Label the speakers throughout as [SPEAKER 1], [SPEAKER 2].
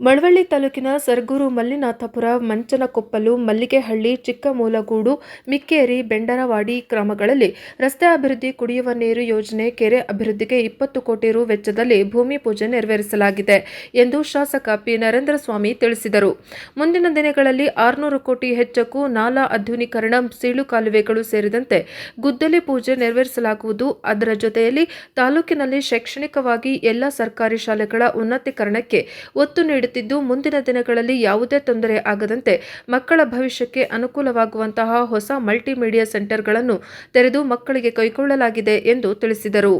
[SPEAKER 1] ಮಳವಳ್ಳಿ ತಾಲೂಕಿನ ಸರ್ಗೂರು ಮಲ್ಲಿನಾಥಪುರ, ಮಂಚನಕೊಪ್ಪಲು, ಮಲ್ಲಿಗೆಹಳ್ಳಿ, ಚಿಕ್ಕಮೂಲಗೂಡು, ಮಿಕ್ಕೇರಿ ಬೆಂಡರವಾಡಿ ಗ್ರಾಮಗಳಲ್ಲಿ ರಸ್ತೆ ಅಭಿವೃದ್ಧಿ ಕುಡಿಯುವ ನೀರು ಯೋಜನೆ, ಕೆರೆ ಅಭಿವೃದ್ಧಿಗೆ ಇಪ್ಪತ್ತು ಕೋಟಿ ರು ವೆಚ್ಚದಲ್ಲಿ ಭೂಮಿ ಪೂಜೆ ನೆರವೇರಿಸಲಾಗಿದೆ ಎಂದು ಶಾಸಕ ಪಿ. ನರೇಂದ್ರ ಸ್ವಾಮಿ ತಿಳಿಸಿದರು. ಮುಂದಿನ ದಿನಗಳಲ್ಲಿ ಆರುನೂರು ಕೋಟಿ ಹೆಚ್ಚಕ್ಕೂ ನಾಲಾ ಆಧುನೀಕರಣ ಸೀಳು ಕಾಲುವೆಗಳು ಸೇರಿದಂತೆ ಗುದ್ದಲಿ ಪೂಜೆ ನೆರವೇರಿಸಲಾಗುವುದು. ಅದರ ಜೊತೆಯಲ್ಲಿ ತಾಲೂಕಿನಲ್ಲಿ ಶೈಕ್ಷಣಿಕವಾಗಿ ಎಲ್ಲ ಸರ್ಕಾರಿ ಶಾಲೆಗಳ ಉನ್ನತೀಕರಣಕ್ಕೆ ಒತ್ತು ನೀಡುತ್ತಿದ್ದು ಮುಂದಿನ ದಿನಗಳಲ್ಲಿ ಯಾವುದೇ ತೊಂದರೆ ಆಗದಂತೆ ಮಕ್ಕಳ ಭವಿಷ್ಯಕ್ಕೆ ಅನುಕೂಲವಾಗುವಂತಹ ಹೊಸ ಮಲ್ಟಿಮೀಡಿಯಾ ಸೆಂಟರ್ಗಳನ್ನು ತೆರೆದು ಮಕ್ಕಳಿಗೆ ಕೈಗೊಳ್ಳಲಾಗಿದೆ ಎಂದು ತಿಳಿಸಿದರು.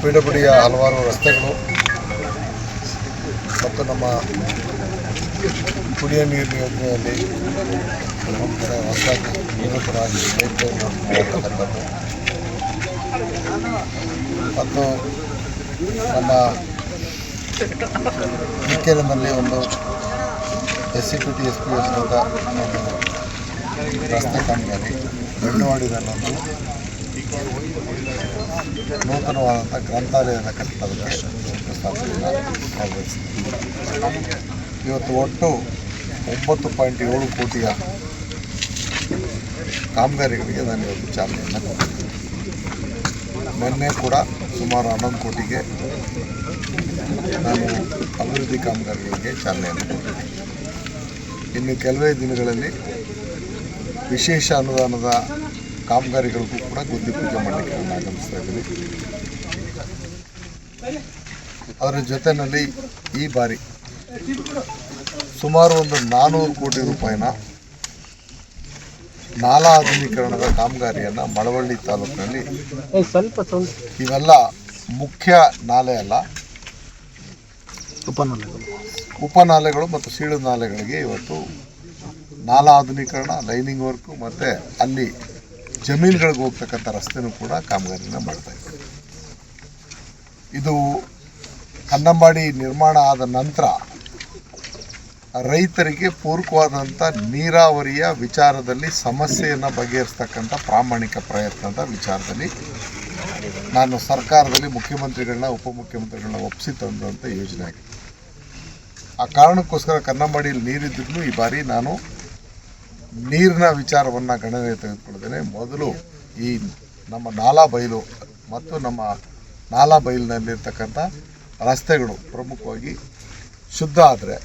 [SPEAKER 2] ಪಿ ಡಬ್ಲ್ಯೂ ಡಿಯ ಹಲವಾರು ರಸ್ತೆಗಳು ಮತ್ತು ನಮ್ಮ ಕುಡಿಯ ನೀರಿನ ಯೋಜನೆಯಲ್ಲಿ ನಮ್ಮ ಕಡೆ ಹೊಸದಾಗಿ ನೀರು ಪೈಪ್ಲೈನ್ ಮಾಡ್ತಕ್ಕಂಥದ್ದು ಮತ್ತು ನಮ್ಮ ಮಿಕ್ಕೇರಿನಲ್ಲಿ ಒಂದು S C P T S P ಯೋಜನೆಯಿಂದ ರಸ್ತೆ ಕಾಮಗಾರಿ ಬೆಣ್ಣವಾಡಿನಲ್ಲೊಂದು ನೂತನವಾದಂಥ ಗ್ರಂಥಾಲಯದ ಕಟ್ಟಡದ ಇವತ್ತು ಒಟ್ಟು ಒಂಬತ್ತು ಪಾಯಿಂಟ್ ಏಳು ಕೋಟಿಯ ಕಾಮಗಾರಿಗಳಿಗೆ ನಾನು ಇವತ್ತು ಚಾಲನೆಯನ್ನು ಕೊಟ್ಟಿದ್ದೀನಿ. ನಿನ್ನೆ ಕೂಡ ಸುಮಾರು ಹನ್ನೊಂದು ಕೋಟಿಗೆ ನಾನು ಅಭಿವೃದ್ಧಿ ಕಾಮಗಾರಿಗಳಿಗೆ ಚಾಲನೆಯನ್ನು ಕೊಟ್ಟಿದ್ದೀನಿ. ಇನ್ನು ಕೆಲವೇ ದಿನಗಳಲ್ಲಿ ವಿಶೇಷ ಅನುದಾನದ ಕಾಮಗಾರಿಗಳಿಗೂ ಕೂಡ ಗುದ್ದಿ ಪೂಜೆ ಮಾಡಲಿಕ್ಕೆ ನಾನು ಆಗಮಿಸ್ತಾ ಇದ್ದೀನಿ. ಅವರ ಜೊತೆಯಲ್ಲಿ ಈ ಬಾರಿ ಸುಮಾರು ಒಂದು ನಾನ್ನೂರು ಕೋಟಿ ರೂಪಾಯಿನ ನಾಲಾ ಆಧುನೀಕರಣದ ಕಾಮಗಾರಿಯನ್ನು ಮಳವಳ್ಳಿ ತಾಲೂಕಿನಲ್ಲಿ
[SPEAKER 3] ಸ್ವಲ್ಪ
[SPEAKER 2] ಇವೆಲ್ಲ ಮುಖ್ಯ ನಾಲೆ ಅಲ್ಲ.
[SPEAKER 3] ಉಪನಾಲೆಗಳು.
[SPEAKER 2] ಉಪನಾಲೆಗಳು ಮತ್ತು ಸೀಳು ನಾಲೆಗಳಿಗೆ ಇವತ್ತು ನಾಲಾ ಆಧುನೀಕರಣ ಲೈನಿಂಗ್ ವರ್ಕು ಮತ್ತು ಅಲ್ಲಿ ಜಮೀನುಗಳಿಗೆ ಹೋಗ್ತಕ್ಕಂಥ ರಸ್ತೆನೂ ಕೂಡ ಕಾಮಗಾರಿನ ಮಾಡ್ತಾ ಇದ್ದಾರೆ. ಇದು ಕನ್ನಂಬಾಡಿ ನಿರ್ಮಾಣ ಆದ ನಂತರ ರೈತರಿಗೆ ಪೂರಕವಾದಂಥ ನೀರಾವರಿಯ ವಿಚಾರದಲ್ಲಿ ಸಮಸ್ಯೆಯನ್ನು ಬಗೆಹರಿಸ್ತಕ್ಕಂಥ ಪ್ರಾಮಾಣಿಕ ಪ್ರಯತ್ನದ ವಿಚಾರದಲ್ಲಿ ನಾನು ಸರ್ಕಾರದಲ್ಲಿ ಮುಖ್ಯಮಂತ್ರಿಗಳನ್ನ, ಉಪಮುಖ್ಯಮಂತ್ರಿಗಳನ್ನ ಒಪ್ಪಿಸಿ ತಂದಂಥ ಯೋಜನೆ ಆಗಿದೆ. ಆ ಕಾರಣಕ್ಕೋಸ್ಕರ ಕನ್ನಂಬಾಡಿಯಲ್ಲಿ ನೀರಿದ್ದರೂ ಈ ಬಾರಿ ನಾನು ನೀರಿನ ವಿಚಾರವನ್ನು ಗಣನೆ ತೆಗೆದುಕೊಳ್ತೇನೆ. ಮೊದಲು ಈ ನಮ್ಮ ನಾಲಾ ಬಯಲು ಮತ್ತು ನಮ್ಮ ನಾಲಾ ಬಯಲಿನಲ್ಲಿರ್ತಕ್ಕಂಥ ರಸ್ತೆಗಳು ಪ್ರಮುಖವಾಗಿ ಶುದ್ಧ ಆದರೆ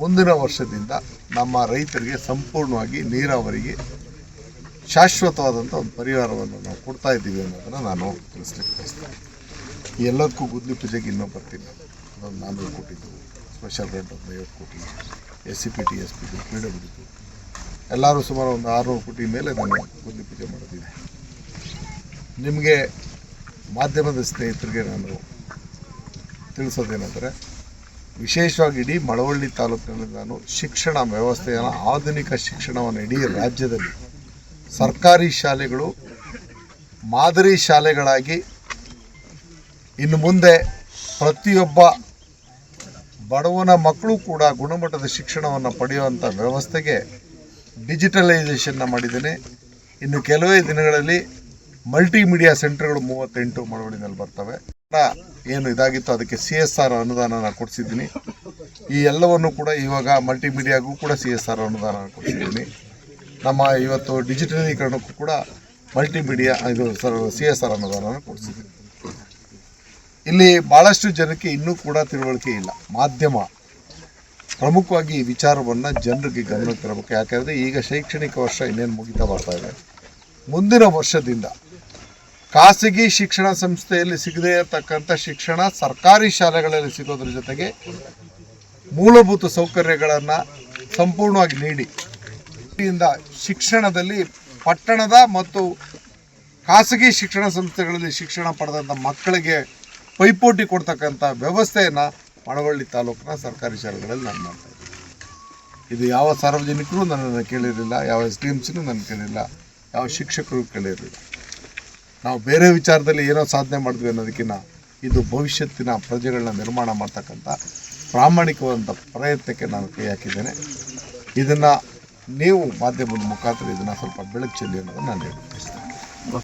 [SPEAKER 2] ಮುಂದಿನ ವರ್ಷದಿಂದ ನಮ್ಮ ರೈತರಿಗೆ ಸಂಪೂರ್ಣವಾಗಿ ನೀರಾವರಿಗೆ ಶಾಶ್ವತವಾದಂಥ ಒಂದು ಪರಿಹಾರವನ್ನು ನಾವು ಕೊಡ್ತಾ ಇದ್ದೀವಿ ಅನ್ನೋದನ್ನು ನಾನು ತಿಳಿಸ್ಲಿಕ್ಕೆ ಬಯಸ್ತೇನೆ. ಎಲ್ಲದಕ್ಕೂ ಗುದ್ಲಿ ಪೂಜೆಗೆ ಇನ್ನೂ ಬರ್ತೀನಿ ಅದೊಂದು ನಾನ್ನೂರು ಕೊಟ್ಟಿದ್ದು ಸ್ಪೆಷಲ್ ರೇಟ್ ಒಂದು ಐವತ್ತು ಕೋಟಿ. S C P T S P P W ಎಲ್ಲರೂ ಸುಮಾರು ಒಂದು ಆರುನೂರು ಕೋಟಿ ಮೇಲೆ ನಾನು ಗುದ್ದಲಿ ಪೂಜೆ ಮಾಡೋದಿದೆ ನಿಮಗೆ ಮಾಧ್ಯಮದ ಸ್ನೇಹಿತರಿಗೆ ನಾನು ತಿಳಿಸೋದೇನೆಂದರೆ ವಿಶೇಷವಾಗಿ ಇಡೀ ಮಳವಳ್ಳಿ ತಾಲೂಕಿನಲ್ಲಿ ನಾನು ಶಿಕ್ಷಣ ವ್ಯವಸ್ಥೆಯನ್ನು, ಆಧುನಿಕ ಶಿಕ್ಷಣವನ್ನು ಇಡೀ ರಾಜ್ಯದಲ್ಲಿ ಸರ್ಕಾರಿ ಶಾಲೆಗಳು, ಮಾದರಿ ಶಾಲೆಗಳಾಗಿ ಇನ್ನು ಮುಂದೆ ಪ್ರತಿಯೊಬ್ಬ ಬಡವನ ಮಕ್ಕಳು ಕೂಡ ಗುಣಮಟ್ಟದ ಶಿಕ್ಷಣವನ್ನು ಪಡೆಯುವಂಥ ವ್ಯವಸ್ಥೆಗೆ ಡಿಜಿಟಲೈಸೇಷನ್ನ ಮಾಡಿದ್ದೇನೆ. ಇನ್ನು ಕೆಲವೇ ದಿನಗಳಲ್ಲಿ ಮಲ್ಟಿಮೀಡಿಯಾ ಸೆಂಟರ್ಗಳು ಮೂವತ್ತೆಂಟು ಮಳವಳ್ಳಿನಲ್ಲಿ ಬರ್ತವೆ. ಏನು ಇದಾಗಿತ್ತು, ಅದಕ್ಕೆ ಸಿ ಎಸ್ ಆರ್ ಅನುದಾನನ ಕೊಡಿಸಿದ್ದೀನಿ. ಈ ಎಲ್ಲವನ್ನು ಕೂಡ ಇವಾಗ ಮಲ್ಟಿಮೀಡಿಯಾಗೂ ಕೂಡ ಸಿ ಎಸ್ ಆರ್ ಅನುದಾನ ಕೊಡಿಸಿದ್ದೀನಿ. ನಮ್ಮ ಇವತ್ತು ಡಿಜಿಟಲೀಕರಣಕ್ಕೂ ಕೂಡ ಮಲ್ಟಿಮೀಡಿಯಾ ಇದು ಸರ್, ಸಿ ಎಸ್ ಆರ್ ಅನುದಾನ ಕೊಡಿಸಿದ್ದೀನಿ. ಇಲ್ಲಿ ಭಾಳಷ್ಟು ಜನಕ್ಕೆ ಇನ್ನೂ ಕೂಡ ತಿಳುವಳಿಕೆ ಇಲ್ಲ. ಮಾಧ್ಯಮ ಪ್ರಮುಖವಾಗಿ ಈ ವಿಚಾರವನ್ನು ಜನರಿಗೆ ಗಮನಕ್ಕೆ ತರಬೇಕು ಯಾಕೆಂದರೆ ಈಗ ಶೈಕ್ಷಣಿಕ ವರ್ಷ ಇನ್ನೇನು ಮುಗಿತಾ ಬರ್ತಾ ಇದೆ. ಮುಂದಿನ ವರ್ಷದಿಂದ ಖಾಸಗಿ ಶಿಕ್ಷಣ ಸಂಸ್ಥೆಯಲ್ಲಿ ಸಿಗದೇ ಇರತಕ್ಕಂಥ ಶಿಕ್ಷಣ ಸರ್ಕಾರಿ ಶಾಲೆಗಳಲ್ಲಿ ಸಿಗೋದ್ರ ಜೊತೆಗೆ ಮೂಲಭೂತ ಸೌಕರ್ಯಗಳನ್ನು ಸಂಪೂರ್ಣವಾಗಿ ನೀಡಿ. ಇಂದ ಶಿಕ್ಷಣದಲ್ಲಿ ಪಟ್ಟಣದ ಮತ್ತು ಖಾಸಗಿ ಶಿಕ್ಷಣ ಸಂಸ್ಥೆಗಳಲ್ಲಿ ಶಿಕ್ಷಣ ಪಡೆದಂಥ ಮಕ್ಕಳಿಗೆ ಪೈಪೋಟಿ ಕೊಡ್ತಕ್ಕಂಥ ವ್ಯವಸ್ಥೆಯನ್ನು ಮಳವಳ್ಳಿ ತಾಲೂಕಿನ ಸರ್ಕಾರಿ ಶಾಲೆಗಳಲ್ಲಿ ನಾನು ಮಾಡ್ತಾ ಇದ್ದೀನಿ. ಇದು ಯಾವ ಸಾರ್ವಜನಿಕರು ನನ್ನನ್ನು ಕೇಳಿರಲಿಲ್ಲ, ಯಾವ ಎಸ್ ಡಿ ಎಂ ಸಿನೂ ನಾನು ಕೇಳಿಲ್ಲ ಯಾವ ಶಿಕ್ಷಕರು ಕೇಳಿರಲಿಲ್ಲ. ನಾವು ಬೇರೆ ವಿಚಾರದಲ್ಲಿ ಏನೋ ಸಾಧನೆ ಮಾಡಿದ್ವಿ ಅನ್ನೋದಕ್ಕಿಂತ ಇದು ಭವಿಷ್ಯತ್ತಿನ ಪ್ರಜೆಗಳನ್ನ ನಿರ್ಮಾಣ ಮಾಡ್ತಕ್ಕಂಥ ಪ್ರಾಮಾಣಿಕವಾದಂಥ ಪ್ರಯತ್ನಕ್ಕೆ ನಾನು ಕೈ ಹಾಕಿದ್ದೇನೆ. ಇದನ್ನು ನೀವು ಮಾಧ್ಯಮದ ಮುಖಾಂತರ ಇದನ್ನು ಸ್ವಲ್ಪ ಬೆಳಕು ಚೆಲ್ಲಿ ಅನ್ನೋದನ್ನು ನಾನು ಹೇಳ್ತೀನಿ